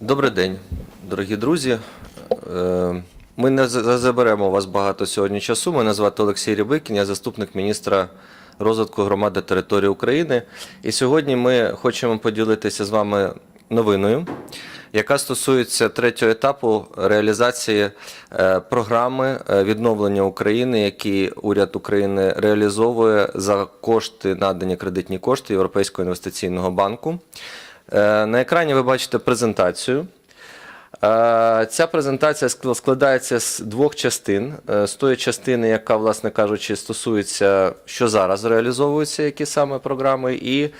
Добрий день, дорогі друзі. Е, Ми не за- заберемо вас багато сьогодні часу. Мене звати Олексій Рябикін, я заступник міністра розвитку громади території України. І сьогодні ми хочемо поділитися з вами новиною, яка стосується третього етапу реалізації е, програми е, відновлення України, які уряд України реалізовує за кошти, надані кредитні кошти Європейського інвестиційного банку. Е, На екрані ви бачите презентацію. Е, Ця презентація складається з двох частин. Е, З тої частини, яка, власне кажучи, стосується, що зараз реалізовуються, які саме програми, і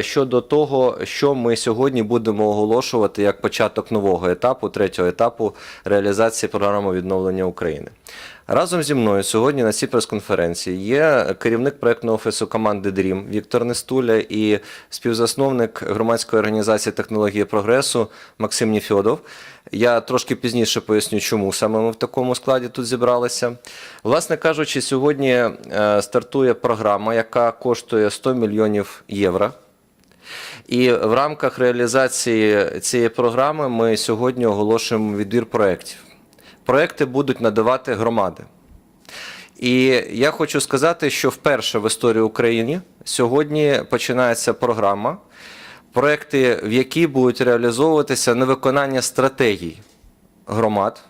щодо того, що ми сьогодні будемо оголошувати як початок нового етапу, третього етапу реалізації програми відновлення України. Разом зі мною сьогодні на цій прес-конференції є керівник проєктного офісу команди DREAM Віктор Нестуля і співзасновник громадської організації технології прогресу Максим Ніфьодов. Я трошки пізніше поясню, чому саме ми в такому складі тут зібралися. Власне кажучи, сьогодні е, стартує програма, яка коштує 100 мільйонів євро. І в рамках реалізації цієї програми ми сьогодні оголошуємо відбір проєктів. Проекти будуть надавати громади. І я хочу сказати, що вперше в історії України сьогодні починається програма, проекти, в якій будуть реалізовуватися на виконання стратегій громад,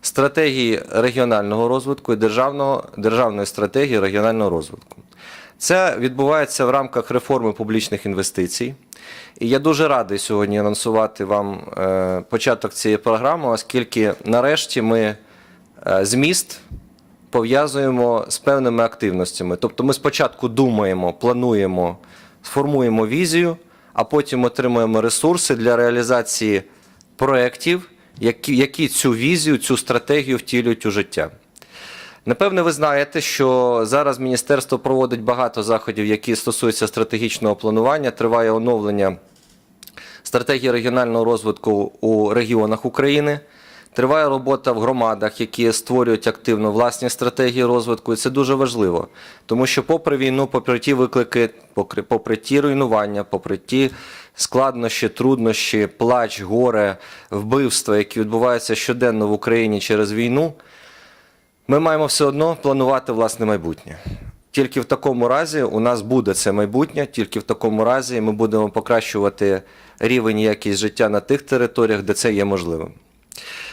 стратегії регіонального розвитку і державного, державної стратегії регіонального розвитку. Це відбувається в рамках реформи публічних інвестицій. І я дуже радий сьогодні анонсувати вам е, початок цієї програми, оскільки нарешті ми е, зміст пов'язуємо з певними активностями. Тобто ми спочатку думаємо, плануємо, сформуємо візію, а потім отримуємо ресурси для реалізації проєктів, які, які цю візію, цю стратегію втілюють у життя. Напевне, ви знаєте, що зараз міністерство проводить багато заходів, які стосуються стратегічного планування. Триває оновлення стратегії регіонального розвитку у регіонах України. Триває робота в громадах, які створюють активно власні стратегії розвитку, і це дуже важливо, тому що, попри війну, попри ті виклики, попри, ті руйнування, попри ті складнощі, труднощі, плач, горе, вбивства, які відбуваються щоденно в Україні через війну, ми маємо все одно планувати власне майбутнє. Тільки в такому разі у нас буде це майбутнє, тільки в такому разі ми будемо покращувати рівень якість життя на тих територіях, де це є можливим.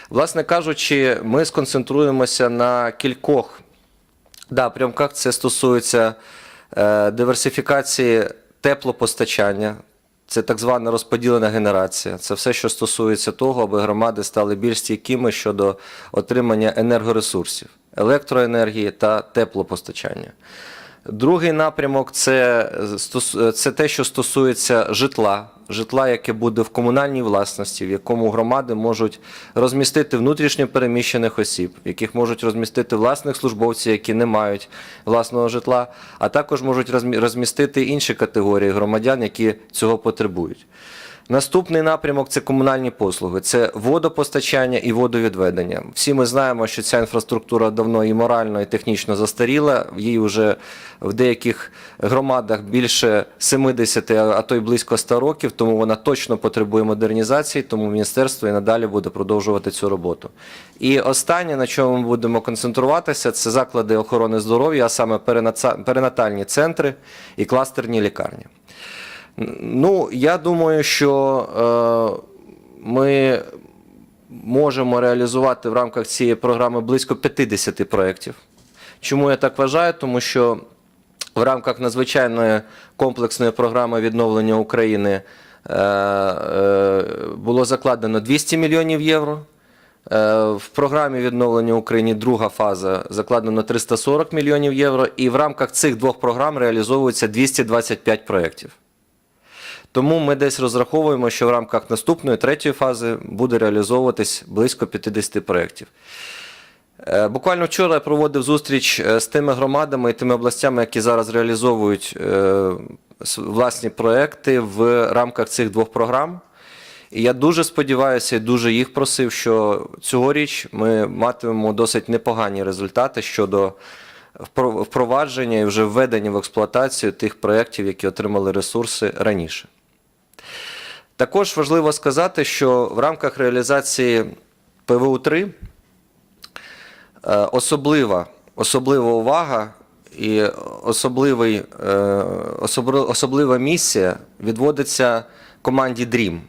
Власне кажучи, ми сконцентруємося на кількох напрямках. Це стосується е, диверсифікації теплопостачання, це так звана розподілена генерація. Це все, що стосується того, аби громади стали більш стійкими щодо отримання енергоресурсів, електроенергії та теплопостачання. Другий напрямок це, стос- це те, що стосується житла, житла, яке буде в комунальній власності, в якому громади можуть розмістити внутрішньо переміщених осіб, в яких можуть розмістити власних службовців, які не мають власного житла, а також можуть розмістити інші категорії громадян, які цього потребують. Наступний напрямок це комунальні послуги, це водопостачання і водовідведення. Всі ми знаємо, що ця інфраструктура давно і морально, і технічно застаріла. Їй вже в деяких громадах більше 70, а то й близько 100 років, тому вона точно потребує модернізації, тому міністерство і надалі буде продовжувати цю роботу. І останнє, на чому ми будемо концентруватися, це заклади охорони здоров'я, а саме перинатальні центри і кластерні лікарні. Ну, я думаю, що е, ми можемо реалізувати в рамках цієї програми близько 50 проєктів. Чому я так вважаю? Тому що в рамках надзвичайної комплексної програми відновлення України було закладено 200 мільйонів євро. Е, В програмі відновлення України друга фаза закладено 340 мільйонів євро, і в рамках цих двох програм реалізовується 225 проєктів. Тому ми десь розраховуємо, що в рамках наступної третьої фази буде реалізовуватись близько 50 проєктів. Е, Буквально вчора я проводив зустріч е, з тими громадами і тими областями, які зараз реалізовують е, власні проекти в рамках цих двох програм. І я дуже сподіваюся і дуже їх просив, що цьогоріч ми матимемо досить непогані результати щодо впровадження і вже введення в експлуатацію тих проєктів, які отримали ресурси раніше. Також важливо сказати, що в рамках реалізації ПВУ-3 е, особлива, особлива увага і особливий, е, особлива місія відводиться команді DREAM.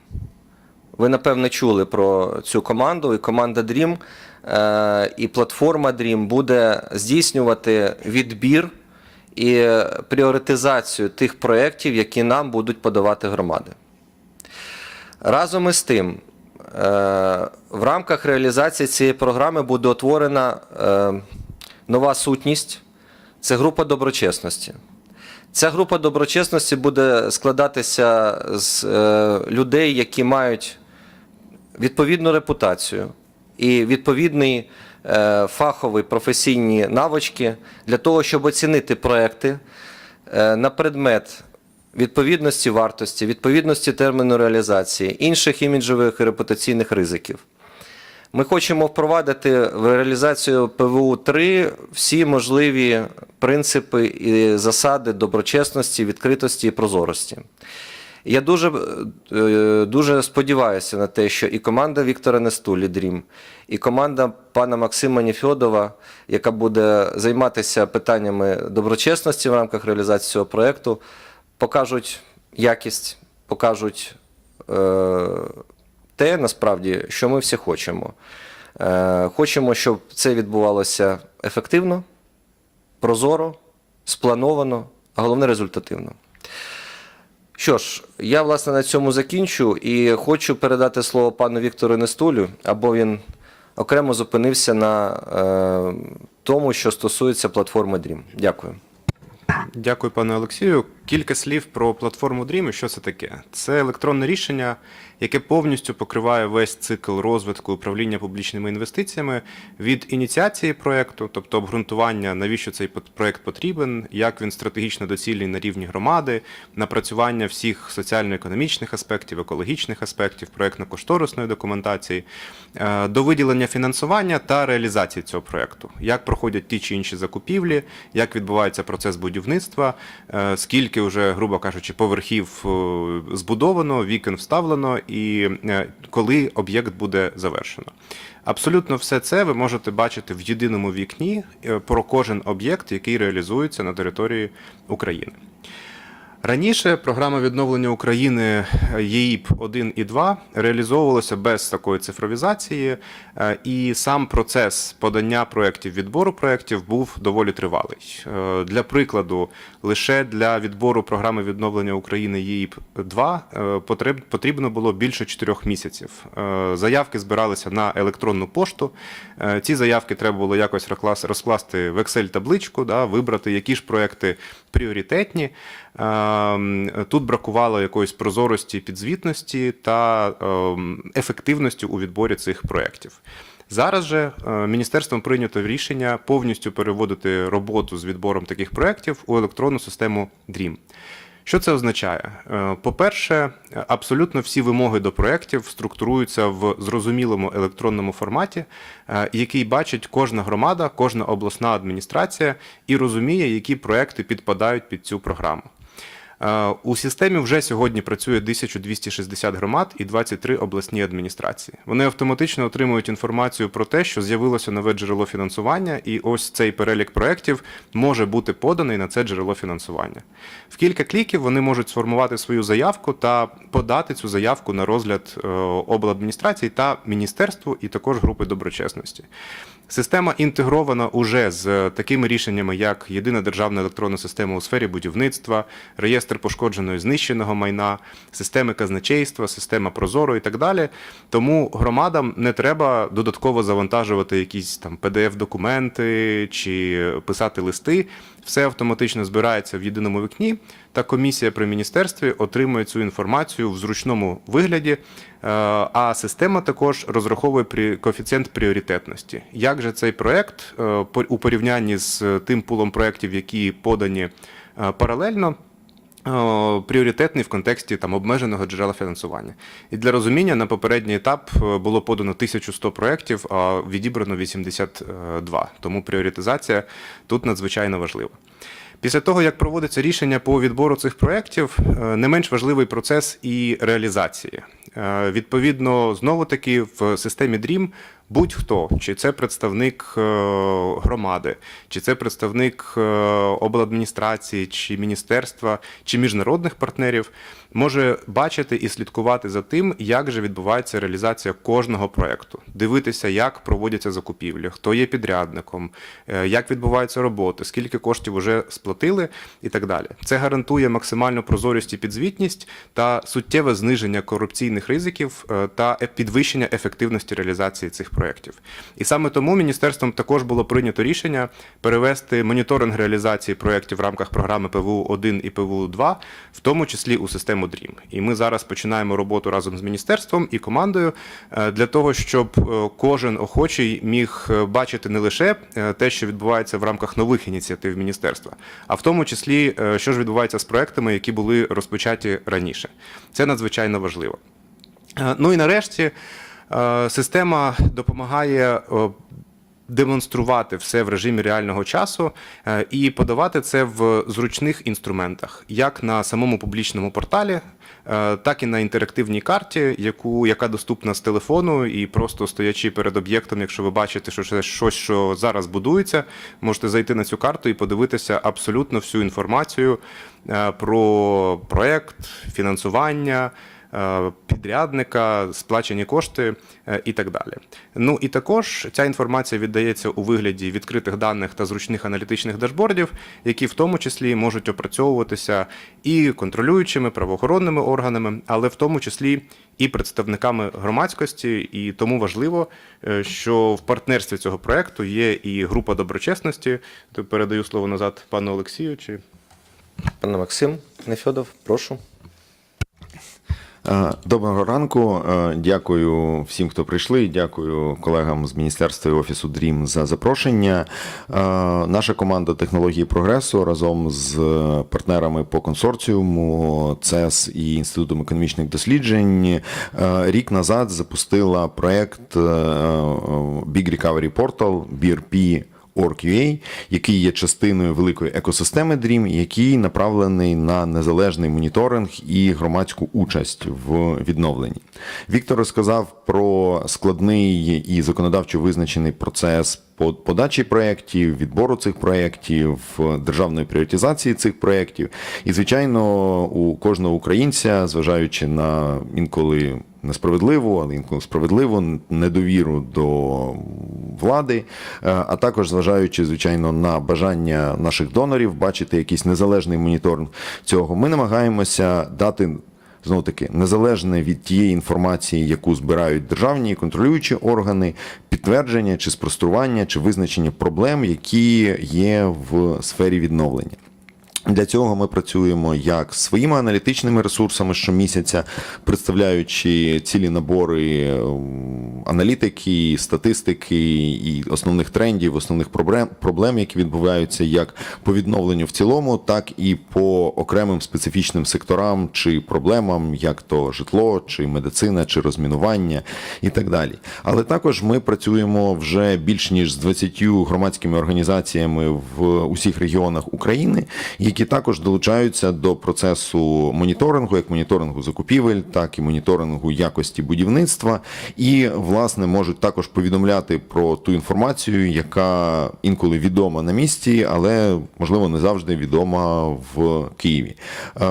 Ви напевне чули про цю команду, і команда DREAM е, і платформа DREAM буде здійснювати відбір і пріоритизацію тих проєктів, які нам будуть подавати громади. Разом із тим, е, в рамках реалізації цієї програми буде утворена нова сутність це група доброчесності. Ця група доброчесності буде складатися з е, людей, які мають відповідну репутацію і відповідний е, фаховий професійні навички для того, щоб оцінити проекти е, на предмет відповідності вартості, відповідності терміну реалізації, інших іміджових і репутаційних ризиків. Ми хочемо впровадити в реалізацію ПВУ 3 всі можливі принципи і засади доброчесності, відкритості і прозорості. Я дуже, е, дуже сподіваюся на те, що і команда Віктора Нестулі Дрім, і команда пана Максима Ніфьодова, яка буде займатися питаннями доброчесності в рамках реалізації цього проєкту, покажуть якість, покажуть е, те, насправді, що ми всі хочемо. Е, хочемо, щоб це відбувалося ефективно, прозоро, сплановано, а головне результативно. Що ж, я власне на цьому закінчу і хочу передати слово пану Віктору Нестулю, або він окремо зупинився на е, тому, що стосується платформи Dream. Дякую. Дякую, пане Олексію. Кілька слів про платформу Dream і що це таке. Це електронне рішення, яке повністю покриває весь цикл розвитку управління публічними інвестиціями від ініціації проекту, тобто обґрунтування, навіщо цей проект потрібен, як він стратегічно доцільний на рівні громади, напрацювання всіх соціально-економічних аспектів, екологічних аспектів, проектно-кошторисної документації, е, до виділення фінансування та реалізації цього проекту, як проходять ті чи інші закупівлі, як відбувається процес будівництва, е, скільки вже, грубо кажучи, поверхів е, збудовано, вікон вставлено, і е, коли об'єкт буде завершено. Абсолютно все це ви можете бачити в єдиному вікні е, про кожен об'єкт, який реалізується на території України. Раніше програма відновлення України е, ЄІП 1 і 2 реалізовувалася без такої цифровізації, е, і сам процес подання проєктів, відбору проєктів був доволі тривалий. Е, Для прикладу, лише для відбору програми відновлення України ЄІП 2 е, потреб- потрібно було більше 4 місяців. Заявки збиралися на електронну пошту. Ці заявки треба було якось розкласти в Excel-табличку, да, вибрати, які ж проекти пріоритетні. Ем, Тут бракувало якоїсь прозорості, підзвітності та ем, ефективності у відборі цих проєктів. Зараз же е, міністерством прийнято рішення повністю переводити роботу з відбором таких проєктів у електронну систему DREAM. Що це означає? Е, По-перше, абсолютно всі вимоги до проєктів структуруються в зрозумілому електронному форматі, е, який бачить кожна громада, кожна обласна адміністрація і розуміє, які проекти підпадають під цю програму. Е, У системі вже сьогодні працює 1260 громад і 23 обласні адміністрації. Вони автоматично отримують інформацію про те, що з'явилося нове джерело фінансування, і ось цей перелік проєктів може бути поданий на це джерело фінансування. В кілька кліків вони можуть сформувати свою заявку та подати цю заявку на розгляд е, обладміністрації та міністерству, і також групи доброчесності. Система інтегрована уже з такими рішеннями, як єдина державна електронна система у сфері будівництва, реєстр пошкодженого і знищеного майна, системи казначейства, система Прозоро і так далі. Тому громадам не треба додатково завантажувати якісь там PDF-документи чи писати листи. Все автоматично збирається в єдиному вікні, та комісія при міністерстві отримує цю інформацію в зручному вигляді. Е, А система також розраховує коефіцієнт пріоритетності. Як же цей проект е, у порівнянні з тим пулом проєктів, які подані е, паралельно, пріоритетний в контексті там обмеженого джерела фінансування. І для розуміння на попередній етап е, було подано 1100 проєктів, а відібрано 82. Тому пріоритизація тут надзвичайно важлива. Після того, як проводиться рішення по відбору цих проєктів, е, не менш важливий процес і реалізації. Е, Відповідно, знову таки в системі DREAM будь-хто, чи це представник е, громади, чи це представник е, обладміністрації, чи міністерства, чи міжнародних партнерів, може бачити і слідкувати за тим, як же відбувається реалізація кожного проєкту, дивитися, як проводяться закупівлі, хто є підрядником, е, як відбуваються роботи, скільки коштів вже сплатили і так далі. Це гарантує максимальну прозорість і підзвітність та суттєве зниження корупційних ризиків е, та е- підвищення ефективності реалізації цих проєктів. І саме тому міністерством також було прийнято рішення перевести моніторинг реалізації проєктів в рамках програми ПВУ 1 і ПВУ 2, в тому числі у систему DREAM. І ми зараз починаємо роботу разом з міністерством і командою е, для того, щоб е, кожен охочий міг е, бачити не лише те, що відбувається в рамках нових ініціатив міністерства, а в тому числі, що ж відбувається з проектами, які були розпочаті раніше. Це надзвичайно важливо. Ну і нарешті система допомагає демонструвати все в режимі реального часу е, і подавати це в зручних інструментах, як на самому публічному порталі, е, так і на інтерактивній карті, яку, яка доступна з телефону, і просто стоячи перед об'єктом, якщо ви бачите, що це щось, що зараз будується, можете зайти на цю карту і подивитися абсолютно всю інформацію е, про проект, фінансування. Е, Підрядника, сплачені кошти е, і так далі. Ну і також ця інформація віддається у вигляді відкритих даних та зручних аналітичних дашбордів, які в тому числі можуть опрацьовуватися і контролюючими правоохоронними органами, але в тому числі і представниками громадськості. І тому важливо, е, що в партнерстві цього проекту є і група доброчесності. Передаю слово назад пану Олексію. Чи Пане Максим Нефьодов, прошу. Е, Доброго ранку. Е, Дякую всім, хто прийшли. Дякую колегам з Міністерства і Офісу DREAM за запрошення. Е, Наша команда технології прогресу разом з партнерами по консорціуму ЦЕС і Інститутом економічних досліджень рік назад запустила проект Big Recovery Portal BRP Org.ua, який є частиною великої екосистеми DREAM, який направлений на незалежний моніторинг і громадську участь в відновленні. Віктор розказав про складний і законодавчо визначений процес подачі проєктів, відбору цих проєктів, державної пріоритизації цих проєктів. І, звичайно, у кожного українця, зважаючи на інколи несправедливу, інколи справедливу недовіру до влади, е, а також зважаючи, звичайно, на бажання наших донорів бачити якийсь незалежний моніторинг цього, ми намагаємося дати. Знову таки, незалежне від тієї інформації, яку збирають державні і контролюючі органи, підтвердження чи спростування, чи визначення проблем, які є в сфері відновлення. Для цього ми працюємо як своїми аналітичними ресурсами щомісяця, представляючи цілі набори ем, аналітики, статистики і основних трендів, основних проблем, які відбуваються як по відновленню в цілому, так і по окремим специфічним секторам чи проблемам, як то житло, чи медицина, чи розмінування і так далі. Але також ми працюємо вже більш ніж з 20 громадськими організаціями в усіх регіонах України, які також долучаються до процесу моніторингу, як моніторингу закупівель, так і моніторингу якості будівництва, і власне можуть також повідомляти про ту інформацію, яка інколи відома на місці, але можливо не завжди відома в Києві. Е,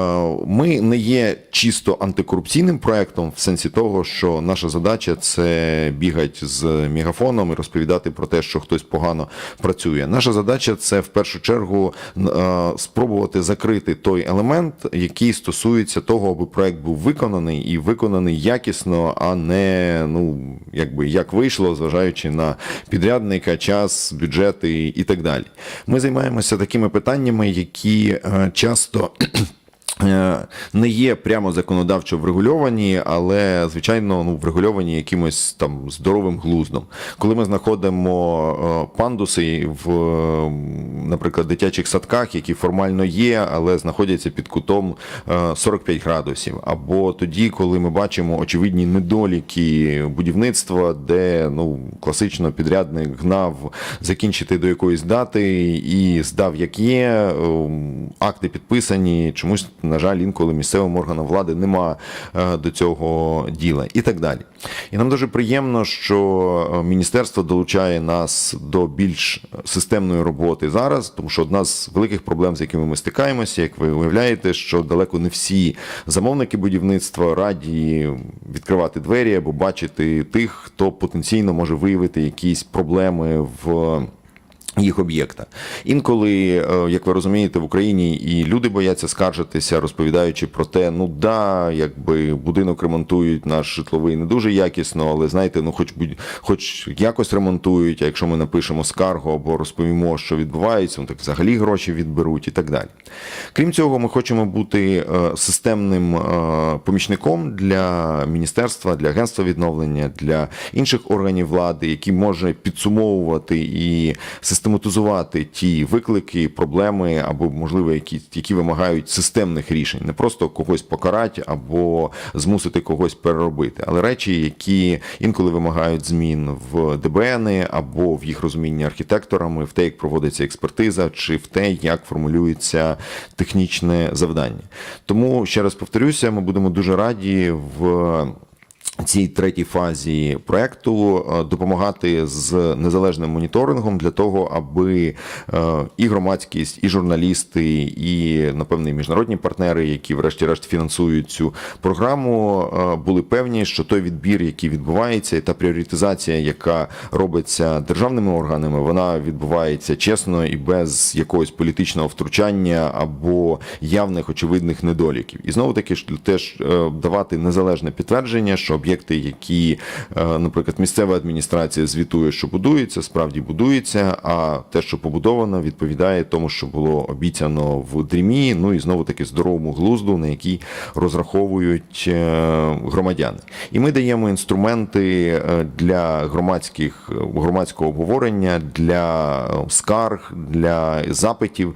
Ми не є чисто антикорупційним проектом в сенсі того, що наша задача це бігати з мегафоном і розповідати про те, що хтось погано працює. Наша задача це в першу чергу е, спробувати закрити той елемент, який стосується того, аби проект був виконаний і виконаний якісно, а не ну якби як вийшло, зважаючи на підрядника, час, бюджети і так далі. Ми займаємося такими питаннями, які е, часто. Е, не є прямо законодавчо врегульовані, але звичайно ну, врегульовані якимось там здоровим глуздом. Коли ми знаходимо е, пандуси в, е, наприклад, дитячих садках, які формально є, але знаходяться під кутом е, 45 градусів, або тоді, коли ми бачимо очевидні недоліки будівництва, де ну класично підрядник гнав закінчити до якоїсь дати і здав як є, ем, акти підписані, чомусь, на жаль, інколи місцевим органам влади нема е, до цього діла і так далі. І нам дуже приємно, що е, міністерство долучає нас до більш системної роботи зараз, тому що одна з великих проблем, з якими ми стикаємося, як ви уявляєте, що далеко не всі замовники будівництва раді відкривати двері або бачити тих, хто потенційно може виявити якісь проблеми в їх об'єкта. Інколи, е, як ви розумієте, в Україні і люди бояться скаржитися, розповідаючи про те, ну да, якби будинок ремонтують наш житловий не дуже якісно, але знаєте, ну хоч будь, хоч якось ремонтують. А якщо ми напишемо скаргу або розповімо, що відбувається, ну так взагалі гроші відберуть і так далі. Крім цього, ми хочемо бути е, системним е, помічником для міністерства, для агентства відновлення, для інших органів влади, які може підсумовувати і систематизувати ті виклики, проблеми або, можливо, які, які вимагають системних рішень, не просто когось покарати або змусити когось переробити, але речі, які інколи вимагають змін в ДБН або в їх розумінні архітекторами, в те, як проводиться експертиза, чи в те, як формулюється технічне завдання. Тому ще раз повторюся, ми будемо дуже раді в. Цій третій фазі проекту е, допомагати з незалежним моніторингом для того, аби е, і громадськість, і журналісти, і напевне міжнародні партнери, які врешті-решт фінансують цю програму, е, були певні, що той відбір, який відбувається, і та пріоритизація, яка робиться державними органами, вона відбувається чесно і без якогось політичного втручання або явних очевидних недоліків. І знову таки ж теж давати незалежне підтвердження, що об'єкти, які, е, наприклад, місцева адміністрація звітує, що будуються, справді будуються, а те, що побудовано, відповідає тому, що було обіцяно в дрімі. Ну і знову таки здоровому глузду, на який розраховують е, громадяни. І ми даємо інструменти е, для громадських громадського обговорення, для скарг, для запитів,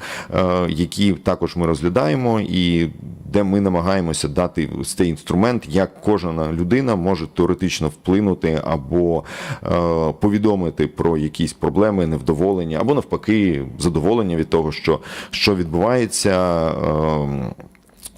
які також ми розглядаємо і де ми намагаємося дати цей інструмент, як кожна людина може теоретично вплинути або е, повідомити про якісь проблеми, невдоволення, або навпаки, задоволення від того, що, що відбувається.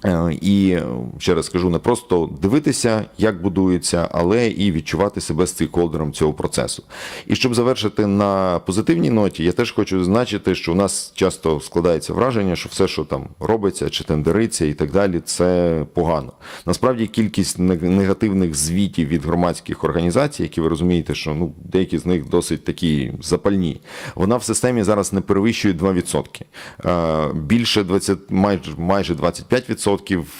Е, Е, І ще раз скажу, не просто дивитися, як будується, але і відчувати себе стейкхолдером цього процесу. І щоб завершити на позитивній ноті, я теж хочу зазначити, що у нас часто складається враження, що все, що там робиться, чи тендериться і так далі, це погано. Насправді кількість негативних звітів від громадських організацій, які ви розумієте, що ну деякі з них досить такі запальні, вона в системі зараз не перевищує 2%. Е, Більше 20, майже майже 25%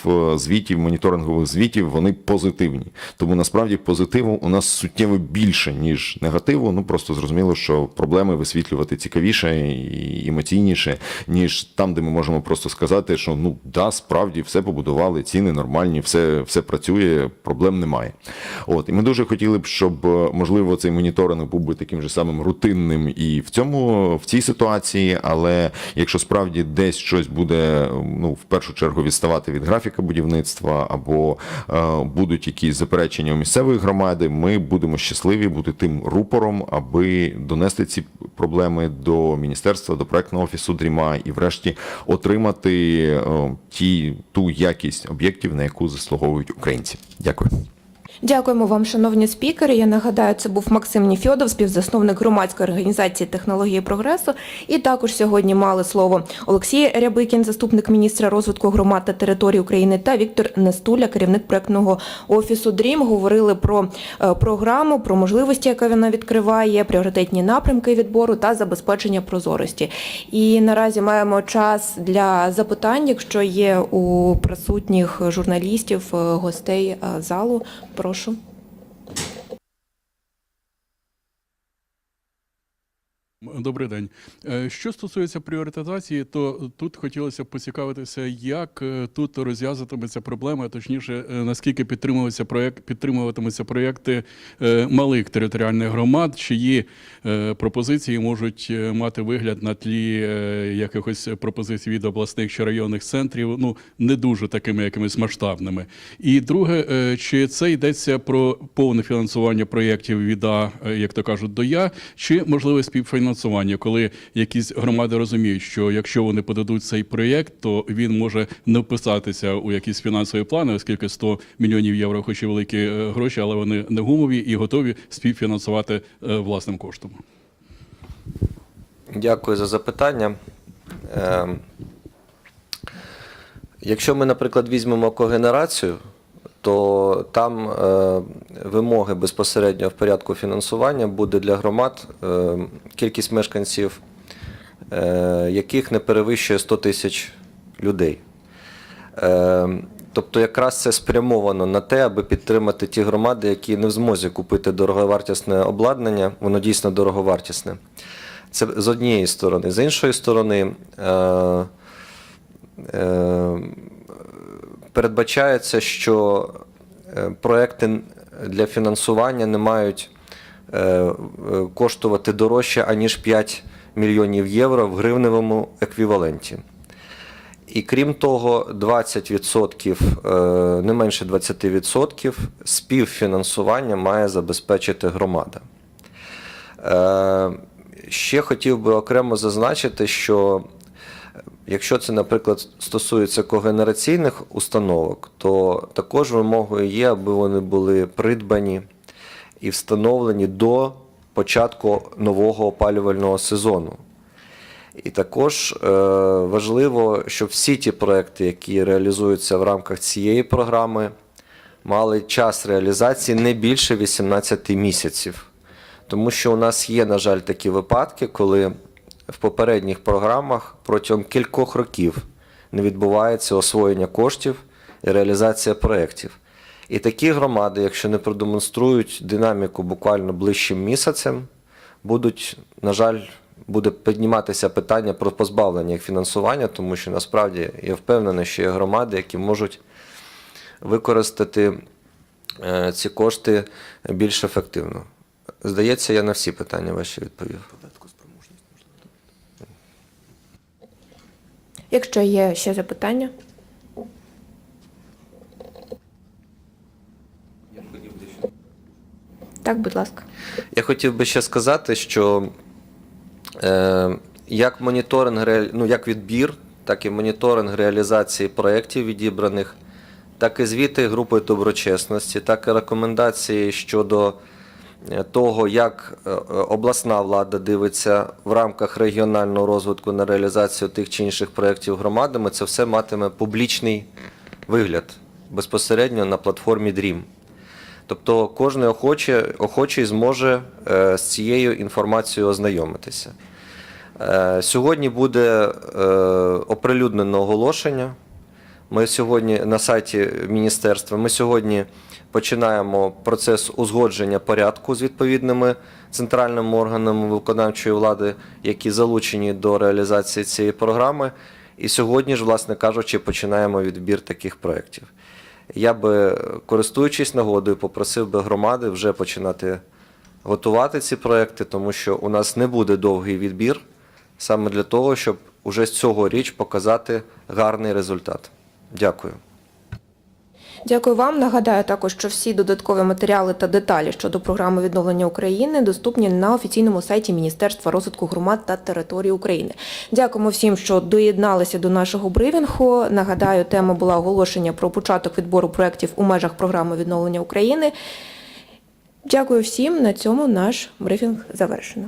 е, звітів, моніторингових звітів, вони позитивні. Тому насправді позитиву у нас суттєво більше, ніж негативу. Ну просто зрозуміло, що проблеми висвітлювати цікавіше і емоційніше, ніж там, де ми можемо просто сказати, що ну да, справді все побудували, ціни нормальні, все, все працює, проблем немає. От і ми дуже хотіли б, щоб е, можливо цей моніторинг був би таким же самим рутинним і в цьому в цій ситуації. Але якщо справді десь щось буде ну в першу чергу відставати від графіка будівництва або е, будуть якісь заперечення у місцевої громади, ми будемо щасливі бути тим рупором, аби донести ці проблеми до міністерства, до проектного офісу Дріма і, врешті, отримати е, ті ту якість об'єктів, на яку заслуговують українці. Дякую. Дякуємо вам, шановні спікери. Я нагадаю, це був Максим Ніфьодов, співзасновник громадської організації технології прогресу. І також сьогодні мали слово Олексій Рябикін, заступник міністра розвитку громад та територій України, та Віктор Нестуля, керівник проектного офісу ДРІМ. Говорили про е, програму, про можливості, яка вона відкриває, пріоритетні напрямки відбору та забезпечення прозорості. І наразі маємо час для запитань, якщо є у присутніх журналістів, е, гостей е, залу. Прошу. Ми добрий день. Е, Що стосується пріоритизації, то тут хотілося б поцікавитися, як е, тут розв'язуватиметься проблема, точніше, е, наскільки підтримуватися проєкт, підтримуватимуться проєкти малих територіальних громад, чиї пропозиції можуть мати вигляд на тлі якихось пропозицій від обласних чи районних центрів, ну не дуже такими якимись масштабними. І друге, чи це йдеться про повне фінансування проєктів від А, як то кажуть, до Я, чи можливе співфінансування, коли якісь громади розуміють, що якщо вони подадуть цей проєкт, то він може не вписатися у якісь фінансові плани, оскільки 100 мільйонів євро, хоч і великі е, гроші, але вони не гумові і готові співфінансувати е, власним коштом. Дякую за запитання. Ем, Якщо ми, наприклад, візьмемо когенерацію, то там е, вимоги безпосередньо в порядку фінансування буде для громад е, кількість мешканців, е, яких не перевищує 100 тисяч людей. Тобто, якраз це спрямовано на те, аби підтримати ті громади, які не в змозі купити дороговартісне обладнання, воно дійсно дороговартісне. Це з однієї сторони. З іншої сторони, е, е, передбачається, що е, проекти для фінансування не мають е, е, коштувати дорожче, аніж 5 мільйонів євро в гривневому еквіваленті. І крім того, 20%, е, не менше 20% співфінансування має забезпечити громада. Ще хотів би окремо зазначити, що якщо це, наприклад, стосується когенераційних установок, то також вимогою є, аби вони були придбані і встановлені до початку нового опалювального сезону. І також е, важливо, щоб всі ті проекти, які реалізуються в рамках цієї програми, мали час реалізації не більше 18 місяців. Тому що у нас є, на жаль, такі випадки, коли в попередніх програмах протягом кількох років не відбувається освоєння коштів і реалізація проєктів. І такі громади, якщо не продемонструють динаміку буквально ближчим місяцем, будуть, на жаль, буде підніматися питання про позбавлення їх фінансування, тому що насправді я впевнений, що є громади, які можуть використати е, ці кошти більш ефективно. Здається, я на всі питання ваші відповів. Якщо є ще запитання. Так, будь ласка. Я хотів би ще сказати, що е, як моніторинг, ну, як відбір, так і моніторинг реалізації проєктів відібраних, так і звіти групи доброчесності, так і рекомендації щодо того, як е, е, обласна влада дивиться в рамках регіонального розвитку на реалізацію тих чи інших проєктів громадами, це все матиме публічний вигляд безпосередньо на платформі DREAM. Тобто кожен охоче, охочий зможе е, з цією інформацією ознайомитися. Сьогодні буде оприлюднено оголошення. Ми сьогодні на сайті міністерства. Ми сьогодні починаємо процес узгодження порядку з відповідними центральними органами виконавчої влади, які залучені до реалізації цієї програми. І сьогодні ж, власне кажучи, починаємо відбір таких проєктів. Я би, користуючись нагодою, попросив би громади вже починати готувати ці проекти, тому що у нас не буде довгий відбір саме для того, щоб уже з цього річ показати гарний результат. Дякую. Дякую вам. Нагадаю також, що всі додаткові матеріали та деталі щодо програми відновлення України доступні на офіційному сайті Міністерства розвитку громад та територій України. Дякуємо всім, що доєдналися до нашого брифінгу. Нагадаю, тема була оголошення про початок відбору проєктів у межах програми відновлення України. Дякую всім. На цьому наш брифінг завершено.